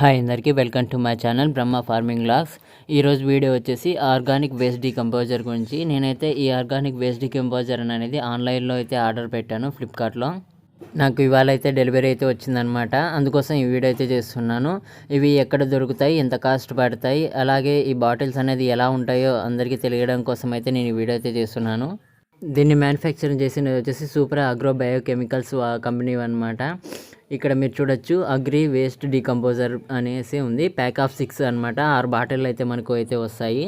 Hi అందరికీ welcome to my channel Brahma farming logs. ఈరోజు video వచ్చేసి ఆర్గానిక్ వేస్ట్ డికంపోజర్ గురించి. నేనైతే ఈ ఆర్గానిక్ వేస్ట్ డికంపోజర్ అనేది ఆన్లైన్లో అయితే ఆర్డర్ పెట్టాను ఫ్లిప్కార్ట్లో. నాకు ఇవాళ అయితే డెలివరీ అయితే వచ్చిందనమాట అందుకోసం ఈ వీడియో అయితే చేస్తున్నాను. ఇవి ఎక్కడ దొరుకుతాయి ఎంత కాస్ట్ పడతాయి అలాగే ఈ బాటిల్స్ అనేది ఎలా ఉంటాయో అందరికీ తెలియడం కోసం అయితే నేను ఈ వీడియో అయితే చేస్తున్నాను. దీన్ని మ్యానుఫ్యాక్చరింగ్ చేసినది వచ్చేసి సూపర్ అగ్రో బయోకెమికల్స్ కంపెనీ అనమాట ఇక్కడ మీరు చూడొచ్చు అగ్రి వేస్ట్ డీకంపోజర్ అనేసి ఉంది. ప్యాక్ ఆఫ్ సిక్స్ అనమాట ఆరు బాటిల్ అయితే మనకు అయితే వస్తాయి.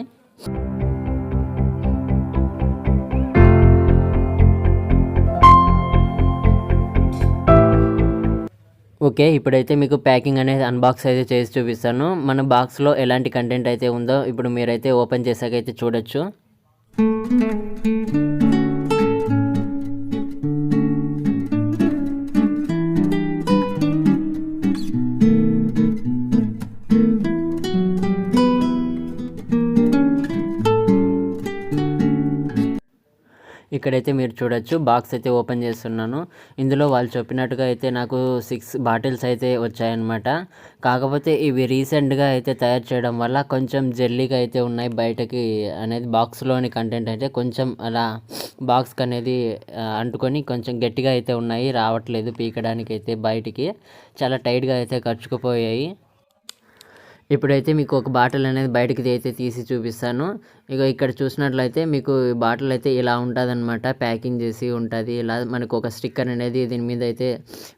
ఓకే ఇప్పుడైతే మీకు ప్యాకింగ్ అనేది అన్బాక్స్ అయితే చేసి చూపిస్తాను. మన బాక్స్లో ఎలాంటి కంటెంట్ అయితే ఉందో ఇప్పుడు మీరైతే ఓపెన్ చేసాకైతే చూడొచ్చు. ఇక్కడైతే మీరు చూడొచ్చు బాక్స్ అయితే ఓపెన్ చేస్తున్నాను. ఇందులో వాళ్ళు చెప్పినట్టుగా అయితే నాకు సిక్స్ బాటిల్స్ అయితే వచ్చాయన్నమాట. కాకపోతే ఇవి రీసెంట్గా అయితే తయారు చేయడం వల్ల కొంచెం జెల్లీగా అయితే ఉన్నాయి బయటకి అనేది బాక్స్లోని కంటెంట్ అయితే కొంచెం అలా బాక్స్కి అనేది అంటుకొని కొంచెం గట్టిగా అయితే ఉన్నాయి రావట్లేదు పీకడానికి అయితే బయటికి. చాలా టైట్గా అయితే ఖర్చుకుపోయాయి ఇప్పుడైతే మీకు ఒక బాటిల్ అనేది బయటకి అయితే తీసి చూపిస్తాను. ఇక ఇక్కడ చూసినట్లయితే మీకు బాటిల్ అయితే ఇలా ఉంటుందన్నమాట. ప్యాకింగ్ చేసి ఉంటుంది. ఇలా మనకు ఒక స్టిక్కర్ అనేది దీని మీద అయితే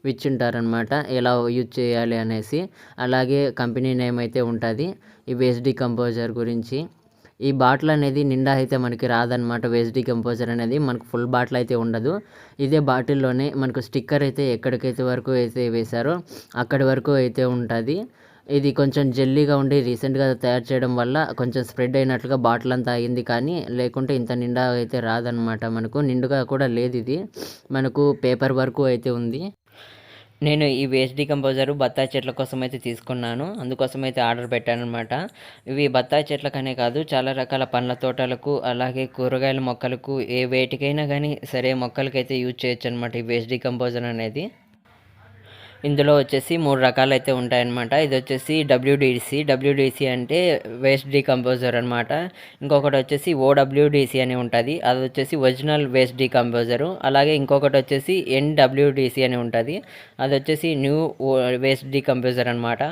విచ్చుంటారనమాట ఎలా యూజ్ చేయాలి అనేసి. అలాగే కంపెనీ నేమ్ అయితే ఉంటుంది. ఈ వేస్ట్ డికంపోజర్ గురించి. ఈ బాటిల్ అనేది నిండా అయితే మనకి రాదనమాట వేస్ట్ డికంపోజర్ అనేది మనకు ఫుల్ బాటిల్ అయితే ఉండదు. ఇదే బాటిల్లోనే మనకు స్టిక్కర్ అయితే ఎక్కడికైతే వరకు అయితే వేశారో అక్కడి వరకు అయితే ఉంటుంది. ఇది కొంచెం జెల్లీగా ఉండి రీసెంట్గా తయారు చేయడం వల్ల కొంచెం స్ప్రెడ్ అయినట్లుగా బాటిల్ అంతా అయింది కానీ లేకుంటే ఇంత నిండా అయితే రాదనమాట మనకు నిండుగా కూడా లేదు ఇది. మనకు పేపర్ వరకు అయితే ఉంది. నేను ఈ వేస్ట్ డికంపోజరు బత్తాయి చెట్ల కోసం అయితే తీసుకున్నాను. అందుకోసం అయితే ఆర్డర్ పెట్టాను అనమాట ఇవి బత్తాయి చెట్లకనే కాదు చాలా రకాల పండ్ల తోటలకు అలాగే కూరగాయల మొక్కలకు ఏ వేటికైనా కానీ సరే మొక్కలకైతే యూజ్ చేయొచ్చు అనమాట ఈ వేస్ట్ డికంపోజర్ అనేది. ఇందులో వచ్చేసి మూడు రకాలు అయితే ఉంటాయన్నమాట. ఇది వచ్చేసి డబ్ల్యూడిసి డబ్ల్యూడిసి అంటే వేస్ట్ డీకంపోజర్ అనమాట ఇంకొకటి వచ్చేసి ఓడబ్ల్యూడిసి అని ఉంటుంది. అది వచ్చేసి ఒరిజినల్ వేస్ట్ డీకంపోజరు అలాగే ఇంకొకటి వచ్చేసి ఎన్డబ్ల్యూడిసి అని ఉంటుంది. అది వచ్చేసి న్యూ వేస్ట్ డీకంపోజర్ అనమాట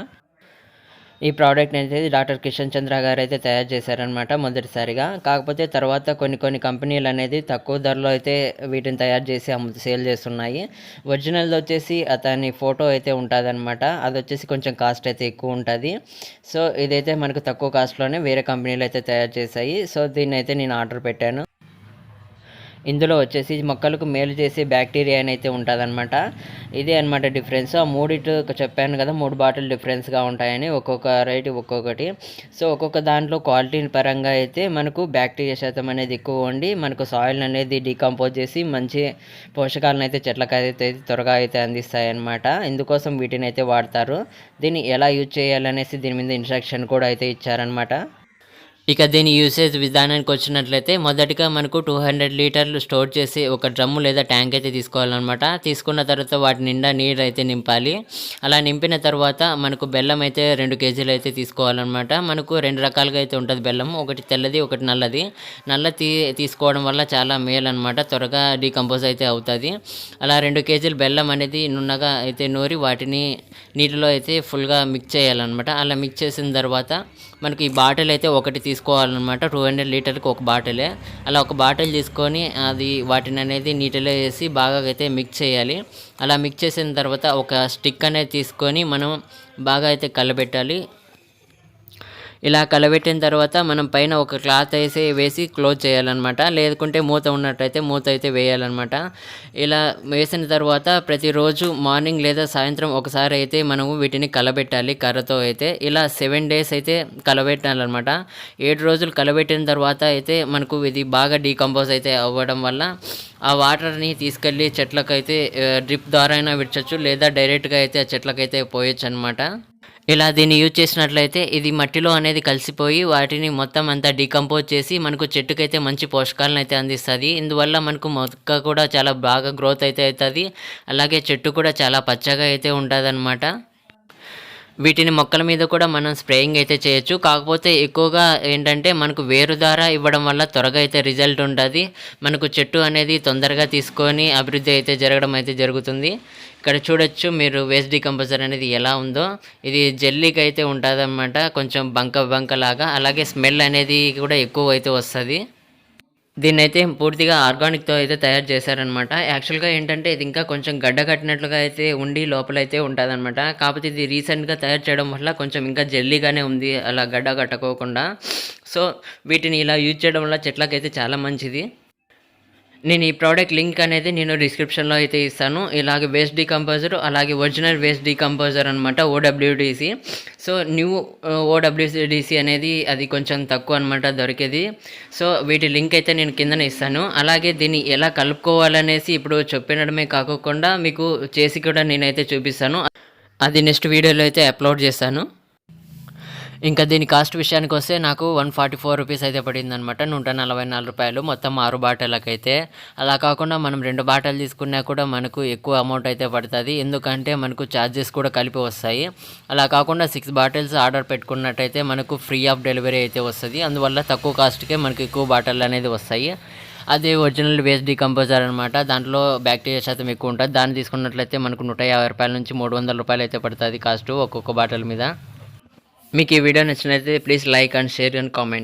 ఈ ప్రోడక్ట్ అయితే డాక్టర్ కిషన్ చంద్ర గారు అయితే తయారు చేశారనమాట మొదటిసారిగా. కాకపోతే తర్వాత కొన్ని కొన్ని కంపెనీలు అనేది తక్కువ ధరలో అయితే వీటిని తయారు చేసి అమ్ము సేల్ చేస్తున్నాయి. ఒరిజినల్ వచ్చేసి అతని ఫోటో అయితే ఉంటుందన్నమాట. అది వచ్చేసి కొంచెం కాస్ట్ అయితే ఎక్కువ ఉంటుంది. సో ఇదైతే మనకు తక్కువ కాస్ట్లోనే వేరే కంపెనీలు అయితే తయారు చేశాయి. సో దీన్ని అయితే నేను ఆర్డర్ పెట్టాను. ఇందులో వచ్చేసి మొక్కలకు మేలు చేసే బ్యాక్టీరియా అయితే ఉంటుందన్నమాట. ఇదే అనమాట డిఫరెన్స్. ఆ మూడిటి చెప్పాను కదా మూడు బాటిల్ డిఫరెన్స్గా ఉంటాయని ఒక్కొక్క రేటు ఒక్కొక్కటి. సో ఒక్కొక్క దాంట్లో క్వాలిటీ పరంగా అయితే మనకు బ్యాక్టీరియా శాతం అనేది ఎక్కువ ఉండి మనకు సాయిల్ అనేది డీకంపోజ్ చేసి మంచి పోషకాలను అయితే చెట్లకు అయితే త్వరగా అయితే అందిస్తాయి అనమాట ఇందుకోసం వీటిని అయితే వాడతారు. దీన్ని ఎలా యూజ్ చేయాలనేసి దీని మీద ఇన్స్ట్రక్షన్ కూడా అయితే ఇచ్చారనమాట ఇక దీని యూసేజ్ విధానానికి వచ్చినట్లయితే మొదటిగా మనకు టూ హండ్రెడ్ లీటర్లు స్టోర్ చేసి ఒక డ్రమ్ము లేదా ట్యాంక్ అయితే తీసుకోవాలన్నమాట. తీసుకున్న తర్వాత వాటి నిండా నీరు అయితే నింపాలి. అలా నింపిన తర్వాత మనకు బెల్లం అయితే రెండు కేజీలు అయితే తీసుకోవాలన్నమాట. మనకు రెండు రకాలుగా అయితే ఉంటుంది బెల్లం ఒకటి తెల్లది ఒకటి నల్లది. నల్ల తీ తీసుకోవడం వల్ల చాలా మేలు అనమాట త్వరగా డీకంపోజ్ అయితే అవుతుంది. అలా రెండు కేజీలు బెల్లం అనేది నున్నగా అయితే నూరి వాటిని నీటిలో అయితే ఫుల్గా మిక్స్ చేయాలన్నమాట. అలా మిక్స్ చేసిన తర్వాత మనకి ఈ బాటిల్ అయితే ఒకటి తీసుకోవాలన్నమాట. టూ హండ్రెడ్ లీటర్కి ఒక బాటిలే. అలా ఒక బాటిల్ తీసుకొని అది వాటిని అనేది నీటిలో వేసి బాగా అయితే మిక్స్ చేయాలి. అలా మిక్స్ చేసిన తర్వాత ఒక స్టిక్ అనేది తీసుకొని మనం బాగా అయితే కలబెట్టాలి. ఇలా కలబెట్టిన తర్వాత మనం పైన ఒక క్లాత్ వేసి వేసి క్లోజ్ చేయాలన్నమాట. లేకుంటే మూత ఉన్నట్టయితే మూత అయితే వేయాలన్నమాట. ఇలా వేసిన తర్వాత ప్రతిరోజు మార్నింగ్ లేదా సాయంత్రం ఒకసారి అయితే మనము వీటిని కలబెట్టాలి కర్రతో అయితే. ఇలా సెవెన్ డేస్ అయితే కలబెట్టాలన్నమాట. ఏడు రోజులు కలబెట్టిన తర్వాత అయితే మనకు ఇది బాగా డీకంపోజ్ అయితే అవ్వడం వల్ల ఆ వాటర్ని తీసుకెళ్ళి చెట్లకైతే డ్రిప్ ద్వారా అయినా విడచచ్చు లేదా డైరెక్ట్గా అయితే ఆ చెట్లకైతే పోయొచ్చు అనమాట ఇలా దీన్ని యూజ్ చేసినట్లయితే ఇది మట్టిలో అనేది కలిసిపోయి వాటిని మొత్తం అంతా డీకంపోజ్ చేసి మనకు చెట్టుకైతే మంచి పోషకాలను అయితే అందిస్తుంది. ఇందువల్ల మనకు మొక్క కూడా చాలా బాగా గ్రోత్ అయితే అవుతుంది. అలాగే చెట్టు కూడా చాలా పచ్చగా అయితే ఉంటుంది వీటిని మొక్కల మీద కూడా మనం స్ప్రేయింగ్ అయితే చేయొచ్చు. కాకపోతే ఎక్కువగా ఏంటంటే మనకు వేరు ద్వారా ఇవ్వడం వల్ల త్వరగా అయితే రిజల్ట్ ఉంటుంది. మనకు చెట్టు అనేది తొందరగా తీసుకొని అభివృద్ధి అయితే జరగడం అయితే జరుగుతుంది. ఇక్కడ చూడొచ్చు మీరు వేస్ట్ డికంపోజర్ అనేది ఎలా ఉందో. ఇది జెల్లీకి అయితే ఉంటుంది కొంచెం బంక బంక లాగా అలాగే స్మెల్ అనేది కూడా ఎక్కువ అయితే వస్తుంది. దీన్ని అయితే పూర్తిగా ఆర్గానిక్తో అయితే తయారు చేశారనమాట యాక్చువల్గా ఏంటంటే ఇది ఇంకా కొంచెం గడ్డ కట్టినట్లుగా అయితే ఉండి లోపల అయితే ఉంటుందన్నమాట. కాకపోతే ఇది రీసెంట్గా తయారు చేయడం వల్ల కొంచెం ఇంకా జల్లీగానే ఉంది అలా గడ్డ కట్టుకోకుండా. సో వీటిని ఇలా యూజ్ చేయడం వల్ల చెట్లకైతే చాలా మంచిది. నేను ఈ ప్రోడక్ట్ లింక్ అనేది నేను డిస్క్రిప్షన్లో అయితే ఇస్తాను. ఇలాగే వేస్ట్ డీకంపోజర్ అలాగే ఒరిజినల్ వేస్ట్ డీకంపోజర్ అనమాట ఓడబ్ల్యూడిసి సో న్యూ ఓడబ్ల్యూడిసి అనేది అది కొంచెం తక్కువ అనమాట దొరికేది. సో వీటి లింక్ అయితే నేను కిందనే ఇస్తాను. అలాగే దీన్ని ఎలా కలుపుకోవాలనేసి ఇప్పుడు చెప్పినడమే కాకుండా మీకు చేసి కూడా నేనైతే చూపిస్తాను. అది నెక్స్ట్ వీడియోలో అయితే అప్లోడ్ చేస్తాను. ఇంకా దీని కాస్ట్ విషయానికి వస్తే నాకు వన్ ఫార్టీ ఫోర్ రూపీస్ అయితే పడింది అనమాట నూట నలభై నాలుగు రూపాయలు. మొత్తం ఆరు బాటలకైతే. అలా కాకుండా మనం రెండు బాటలు తీసుకున్నా కూడా మనకు ఎక్కువ అమౌంట్ అయితే పడుతుంది. ఎందుకంటే మనకు ఛార్జెస్ కూడా కలిపి వస్తాయి. అలా కాకుండా సిక్స్ బాటిల్స్ ఆర్డర్ పెట్టుకున్నట్టయితే మనకు ఫ్రీ ఆఫ్ డెలివరీ అయితే వస్తుంది. అందువల్ల తక్కువ కాస్ట్కే మనకు ఎక్కువ బాటిల్ అనేది వస్తాయి. అది ఒరిజినల్ వేస్ట్ డికంపోజర్ అనమాట దాంట్లో బ్యాక్టీరియా శాతం ఎక్కువ ఉంటుంది. దాన్ని తీసుకున్నట్లయితే మనకు నూట యాభై రూపాయల నుంచి మూడు వందల రూపాయలు అయితే పడుతుంది కాస్ట్ ఒక్కొక్క బాటిల్ మీద. మీకు ఈ వీడియో నచ్చినట్లయితే please like and share and comment.